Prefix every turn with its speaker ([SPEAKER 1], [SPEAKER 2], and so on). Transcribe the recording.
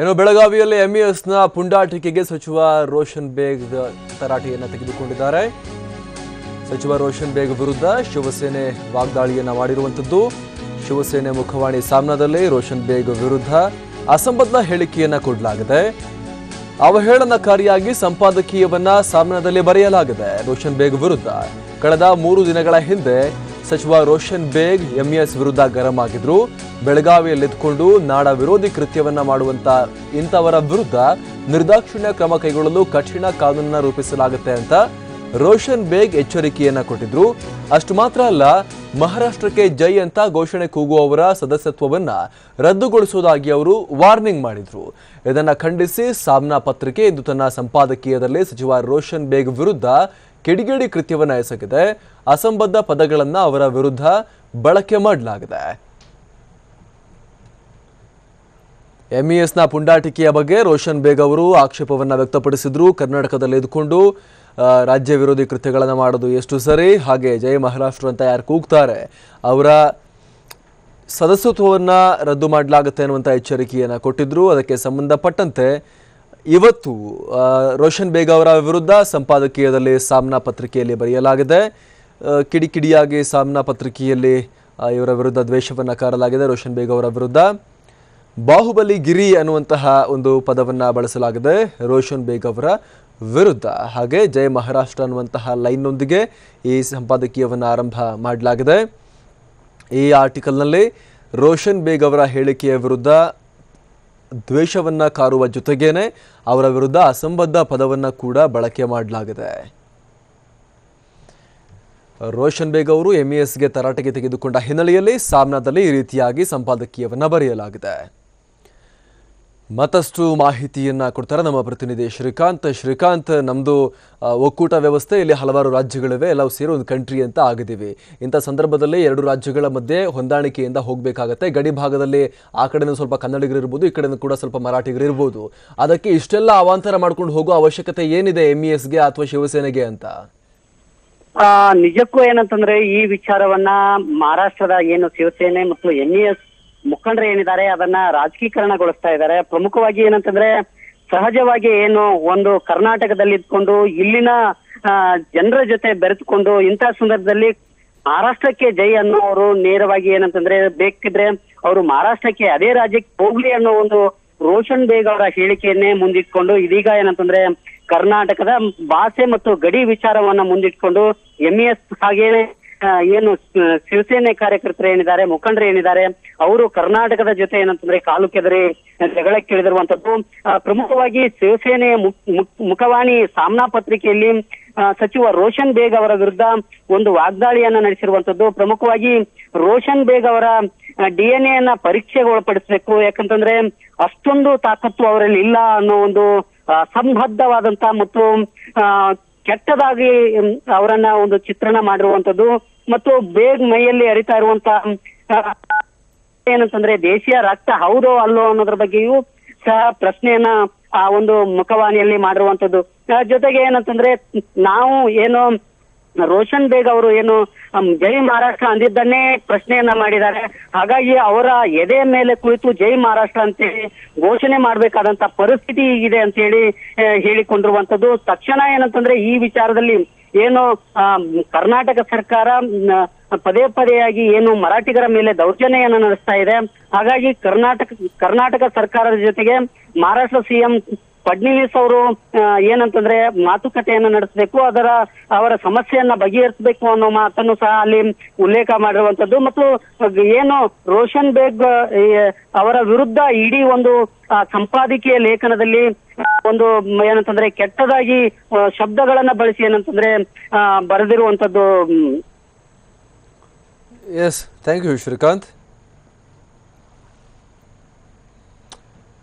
[SPEAKER 1] ಇನ್ನು ಬೆಳಗಾವಿಯಲ್ಲಿ ಎಂಇಎಸ್ನ ಪುಂಡಾಟಿಕೆಗೆ ಸಚಿವ ರೋಷನ್ ಬೇಗ್ ತರಾಟೆಯನ್ನು ತೆಗೆದುಕೊಂಡಿದ್ದಾರೆ. ಸಚಿವ ರೋಷನ್ ಬೇಗ್ ವಿರುದ್ಧ ಶಿವಸೇನೆ ವಾಗ್ದಾಳಿಯನ್ನು ಮಾಡಿರುವಂಥದ್ದು ಶಿವಸೇನೆ ಮುಖವಾಣಿ ಸಾಮ್ನಾದಲ್ಲಿ ರೋಷನ್ ಬೇಗ್ ವಿರುದ್ಧ ಅಸಂಬದ್ಧ ಹೇಳಿಕೆಯನ್ನು ಕೊಡಲಾಗಿದೆ. ಅವಹೇಳನಕಾರಿಯಾಗಿ ಸಂಪಾದಕೀಯವನ್ನ ಸಾಮ್ನಾದಲ್ಲಿ ಬರೆಯಲಾಗಿದೆ. ರೋಷನ್ ಬೇಗ್ ವಿರುದ್ಧ. ಕಳೆದ ಮೂರು ದಿನಗಳ ಹಿಂದೆ ಸಚಿವ ರೋಷನ್ ಬೇಗ್ ಎಂಇಎಸ್ ವಿರುದ್ಧ ಗರಂ ಆಗಿದ್ರು. ಬೆಳಗಾವಿಯಲ್ಲಿದ್ದುಕೊಂಡು ನಾಡ ವಿರೋಧಿ ಕೃತ್ಯವನ್ನ ಮಾಡುವಂತ ಇಂಥವರ ವಿರುದ್ಧ ನಿರ್ದಾಕ್ಷಿಣ್ಯ ಕ್ರಮ ಕೈಗೊಳ್ಳಲು ಕಠಿಣ ಕಾನೂನನ್ನ ರೂಪಿಸಲಾಗುತ್ತೆ ಅಂತ ರೋಷನ್ ಬೇಗ್ ಎಚ್ಚರಿಕೆಯನ್ನ ಕೊಟ್ಟಿದ್ರು. ಅಷ್ಟು ಮಾತ್ರ ಅಲ್ಲ, ಮಹಾರಾಷ್ಟ್ರಕ್ಕೆ ಜೈ ಅಂತ ಘೋಷಣೆ ಕೂಗುವವರ ಸದಸ್ಯತ್ವವನ್ನ ರದ್ದುಗೊಳಿಸುವುದಾಗಿ ಅವರು ವಾರ್ನಿಂಗ್ ಮಾಡಿದ್ರು. ಇದನ್ನ ಖಂಡಿಸಿ ಸಾಮ್ನಾ ಪತ್ರಿಕೆ ಇಂದು ತನ್ನ ಸಂಪಾದಕೀಯದಲ್ಲಿ ಸಚಿವ ರೋಷನ್ ಬೇಗ್ ವಿರುದ್ಧ ಕಿಡಿಗೇಡಿ ಕೃತ್ಯವನ್ನು ಎಸಗಿದೆ ಅಸಂಬದ್ಧ ಪದಗಳನ್ನ ಅವರ ವಿರುದ್ಧ ಬಳಕೆ ಮಾಡಲಾಗಿದೆ. ಎಂಇಎಸ್ನ ಪುಂಡಾಟಿಕೆಯ ಬಗ್ಗೆ ರೋಷನ್ ಬೇಗ್ ಅವರು ಆಕ್ಷೇಪವನ್ನು ವ್ಯಕ್ತಪಡಿಸಿದ್ರು. ಕರ್ನಾಟಕದಲ್ಲಿ ಇದ್ಕೊಂಡು ರಾಜ್ಯ ವಿರೋಧಿ ಕೃತ್ಯಗಳನ್ನು ಮಾಡೋದು ಎಷ್ಟು ಸರಿ? ಹಾಗೆ ಜೈ ಮಹಾರಾಷ್ಟ್ರ ಅಂತ ಯಾರು ಕೂಗ್ತಾರೆ, ಅವರ ಸದಸ್ಯತ್ವವನ್ನು ರದ್ದು ಮಾಡಲಾಗುತ್ತೆ ಅನ್ನುವಂಥ ಎಚ್ಚರಿಕೆಯನ್ನು ಕೊಟ್ಟಿದ್ರು. ಅದಕ್ಕೆ ಸಂಬಂಧಪಟ್ಟಂತೆ ಇವತ್ತು ರೋಷನ್ ಬೇಗ್ ಅವರ ವಿರುದ್ಧ ಸಂಪಾದಕೀಯದಲ್ಲಿ ಸಾಮ್ನಾ ಪತ್ರಿಕೆಯಲ್ಲಿ ಬರೆಯಲಾಗಿದೆ. ಕಿಡಿಕಿಡಿಯಾಗಿ ಸಾಮ್ನಾ ಪತ್ರಿಕೆಯಲ್ಲಿ ಇವರ ವಿರುದ್ಧ ದ್ವೇಷವನ್ನು ಕಾರಲಾಗಿದೆ ರೋಷನ್ ಬೇಗ್ ಅವರ ವಿರುದ್ಧ. ಬಾಹುಬಲಿ ಗಿರಿ ಅನ್ನುವಂತಹ ಒಂದು ಪದವನ್ನು ಬಳಸಲಾಗಿದೆ ರೋಷನ್ ಬೇಗ್ ಅವರ ವಿರುದ್ಧ. ಹಾಗೆ ಜಯ ಮಹಾರಾಷ್ಟ್ರ ಅನ್ನುವಂತಹ ಲೈನ್ನೊಂದಿಗೆ ಈ ಸಂಪಾದಕೀಯವನ್ನು ಆರಂಭ ಮಾಡಲಾಗಿದೆ. ಈ ಆರ್ಟಿಕಲ್ನಲ್ಲಿ ರೋಷನ್ ಬೇಗ್ ಅವರ ಹೇಳಿಕೆಯ ವಿರುದ್ಧ ದ್ವೇಷವನ್ನ ಕಾರುವ ಜೊತೆಗೇನೆ ಅವರ ವಿರುದ್ಧ ಅಸಂಬದ್ಧ ಪದವನ್ನು ಕೂಡ ಬಳಕೆ ಮಾಡಲಾಗಿದೆ. ರೋಷನ್ ಬೇಗ್ ಅವರು ಎಂಇಎಸ್ಗೆ ತರಾಟೆಗೆ ತೆಗೆದುಕೊಂಡ ಹಿನ್ನೆಲೆಯಲ್ಲಿ ಸಾಮ್ನಾದಲ್ಲಿ ಈ ರೀತಿಯಾಗಿ ಸಂಪಾದಕೀಯವನ್ನು ಬರೆಯಲಾಗಿದೆ. ಮತ್ತಷ್ಟು ಮಾಹಿತಿಯನ್ನ ಕೊಡ್ತಾರೆ ನಮ್ಮ ಪ್ರತಿನಿಧಿ ಶ್ರೀಕಾಂತ್. ಶ್ರೀಕಾಂತ್, ನಮ್ದು ಒಕ್ಕೂಟ ವ್ಯವಸ್ಥೆ, ಇಲ್ಲಿ ಹಲವಾರು ರಾಜ್ಯಗಳಿವೆ, ಎಲ್ಲವೂ ಸೇರಿ ಒಂದು ಕಂಟ್ರಿ ಅಂತ ಆಗಿದ್ದೀವಿ. ಇಂಥ ಸಂದರ್ಭದಲ್ಲಿ ಎರಡು ರಾಜ್ಯಗಳ ಮಧ್ಯೆ ಹೊಂದಾಣಿಕೆಯಿಂದ ಹೋಗಬೇಕಾಗತ್ತೆ. ಗಡಿ ಭಾಗದಲ್ಲಿ ಆ ಕಡೆನೂ ಸ್ವಲ್ಪ ಕನ್ನಡಿಗರು ಇರ್ಬೋದು, ಈ ಕಡೆನೂ ಕೂಡ ಸ್ವಲ್ಪ ಮರಾಠಿಗರು ಇರ್ಬೋದು. ಅದಕ್ಕೆ ಇಷ್ಟೆಲ್ಲ ಅವಾಂತರ ಮಾಡ್ಕೊಂಡು ಹೋಗೋ ಅವಶ್ಯಕತೆ ಏನಿದೆ ಎಂ ಇ ಎಸ್ಗೆ ಅಥವಾ ಶಿವಸೇನೆಗೆ ಅಂತ?
[SPEAKER 2] ನಿಜಕ್ಕೂ ಏನಂತಂದ್ರೆ ಈ ವಿಚಾರವನ್ನ ಮಹಾರಾಷ್ಟ್ರದ ಏನು ಶಿವಸೇನೆ ಮತ್ತು ಎನ್ ಎಸ್ ಮುಖಂಡರು ಏನಿದ್ದಾರೆ, ಅದನ್ನ ರಾಜಕೀಕರಣಗೊಳಿಸ್ತಾ ಇದ್ದಾರೆ. ಪ್ರಮುಖವಾಗಿ ಏನಂತಂದ್ರೆ, ಸಹಜವಾಗಿ ಏನು ಒಂದು ಕರ್ನಾಟಕದಲ್ಲಿ ಇದ್ಕೊಂಡು, ಇಲ್ಲಿನ ಜನರ ಜೊತೆ ಬೆರೆತುಕೊಂಡು ಇಂತಹ ಸಂದರ್ಭದಲ್ಲಿ ಮಹಾರಾಷ್ಟ್ರಕ್ಕೆ ಜೈ ಅನ್ನೋರು ನೇರವಾಗಿ ಏನಂತಂದ್ರೆ, ಬೇಕಿದ್ರೆ ಅವರು ಮಹಾರಾಷ್ಟ್ರಕ್ಕೆ ಅದೇ ರಾಜ್ಯಕ್ಕೆ ಹೋಗ್ಲಿ ಅನ್ನೋ ಒಂದು ರೋಷನ್ ಬೇಗ್ ಅವರ ಹೇಳಿಕೆಯನ್ನೇ ಮುಂದಿಟ್ಕೊಂಡು, ಇದೀಗ ಏನಂತಂದ್ರೆ ಕರ್ನಾಟಕದ ಭಾಷೆ ಮತ್ತು ಗಡಿ ವಿಚಾರವನ್ನ ಮುಂದಿಟ್ಕೊಂಡು ಎಂಇಎಸ್ ಹಾಗೇನೆ ಏನು ಶಿವಸೇನೆ ಕಾರ್ಯಕರ್ತರು ಏನಿದ್ದಾರೆ, ಮುಖಂಡರು ಏನಿದ್ದಾರೆ, ಅವರು ಕರ್ನಾಟಕದ ಜೊತೆ ಏನಂತಂದ್ರೆ ಕಾಲು ಕೆದರಿ ಜಗಳಕ್ಕೆ ಇಳಿದಿರುವಂತದ್ದು ಪ್ರಮುಖವಾಗಿ ಶಿವಸೇನೆ ಮುಖ- ಮುಖ- ಮುಖವಾಣಿ ಸಾಮ್ನಾ ಪತ್ರಿಕೆಯಲ್ಲಿ ಸಚಿವ ರೋಷನ್ ಬೇಗ್ ಅವರ ವಿರುದ್ಧ ಒಂದು ವಾಗ್ದಾಳಿಯನ್ನ ನಡೆಸಿರುವಂತದ್ದು. ಪ್ರಮುಖವಾಗಿ ರೋಷನ್ ಬೇಗ್ ಅವರ ಡಿ ಎನ್ ಎನ್ನ ಪರೀಕ್ಷೆಗೆ ಒಳಪಡಿಸಬೇಕು ಯಾಕಂತಂದ್ರೆ ಅಷ್ಟೊಂದು ತಾಕತ್ತು ಅವರಲ್ಲಿ ಇಲ್ಲ ಅನ್ನೋ ಒಂದು ಸಂಬದ್ಧವಾದಂತ ಮತ್ತು ಕೆಟ್ಟದಾಗಿ ಅವರನ್ನ ಒಂದು ಚಿತ್ರಣ ಮಾಡಿರುವಂತದ್ದು ಮತ್ತು ಬೇಗ್ ಮೈಯಲ್ಲಿ ಅರಿತಾ ಇರುವಂತ ಏನಂತಂದ್ರೆ ದೇಶೀಯ ರಕ್ತ ಹೌದೋ ಅಲ್ಲೋ ಅನ್ನೋದ್ರ ಬಗ್ಗೆಯೂ ಸಹ ಪ್ರಶ್ನೆಯನ್ನ ಆ ಒಂದು ಮುಖವಾಣಿಯಲ್ಲಿ ಮಾಡಿರುವಂತದ್ದು ಜೊತೆಗೆ ಏನಂತಂದ್ರೆ ನಾವು ಏನು ರೋಷನ್ ಬೇಗ್ ಅವರು ಏನು ಜೈ ಮಹಾರಾಷ್ಟ್ರ ಅಂದಿದ್ದನ್ನೇ ಪ್ರಶ್ನೆಯನ್ನ ಮಾಡಿದ್ದಾರೆ. ಹಾಗಾಗಿ ಅವರ ಎದೆ ಮೇಲೆ ಕುಳಿತು ಜೈ ಮಹಾರಾಷ್ಟ್ರ ಅಂತೇಳಿ ಘೋಷಣೆ ಮಾಡಬೇಕಾದಂತ ಪರಿಸ್ಥಿತಿ ಇದೆ ಅಂತ ಹೇಳಿ ಹೇಳಿಕೊಂಡಿರುವಂತದ್ದು. ತಕ್ಷಣ ಏನಂತಂದ್ರೆ ಈ ವಿಚಾರದಲ್ಲಿ ಏನು ಕರ್ನಾಟಕ ಸರ್ಕಾರ ಪದೇ ಪದೇಯಾಗಿ ಏನು ಮರಾಠಿಗರ ಮೇಲೆ ದೌರ್ಜನ್ಯವನ್ನ ನಡೆಸ್ತಾ ಇದೆ. ಹಾಗಾಗಿ ಕರ್ನಾಟಕ ಕರ್ನಾಟಕ ಸರ್ಕಾರದ ಜೊತೆಗೆ ಮಹಾರಾಷ್ಟ್ರ ಸಿಎಂ ಫಡ್ನವೀಸ್ ಅವರು ಏನಂತಂದ್ರೆ ಮಾತುಕತೆಯನ್ನ ನಡೆಸಬೇಕು, ಅದರ, ಅವರ ಸಮಸ್ಯೆಯನ್ನ ಬಗೆಹರಿಸಬೇಕು ಅನ್ನೋ ಮಾತನ್ನು ಸಹ ಅಲ್ಲಿ ಉಲ್ಲೇಖ ಮಾಡಿರುವಂತದ್ದು. ಮತ್ತು ಏನು ರೋಷನ್ ಬೇಗ್ ಅವರ ವಿರುದ್ಧ ಇಡೀ ಒಂದು ಸಂಪಾದಕೀಯ ಲೇಖನದಲ್ಲಿ ಒಂದು, ಏನಂತಂದ್ರೆ ಕೆಟ್ಟದಾಗಿ ಶಬ್ದಗಳನ್ನ ಬಳಸಿ ಏನಂತಂದ್ರೆ ಬರೆದಿರುವಂತದ್ದು.
[SPEAKER 1] Yes thank you Srikanth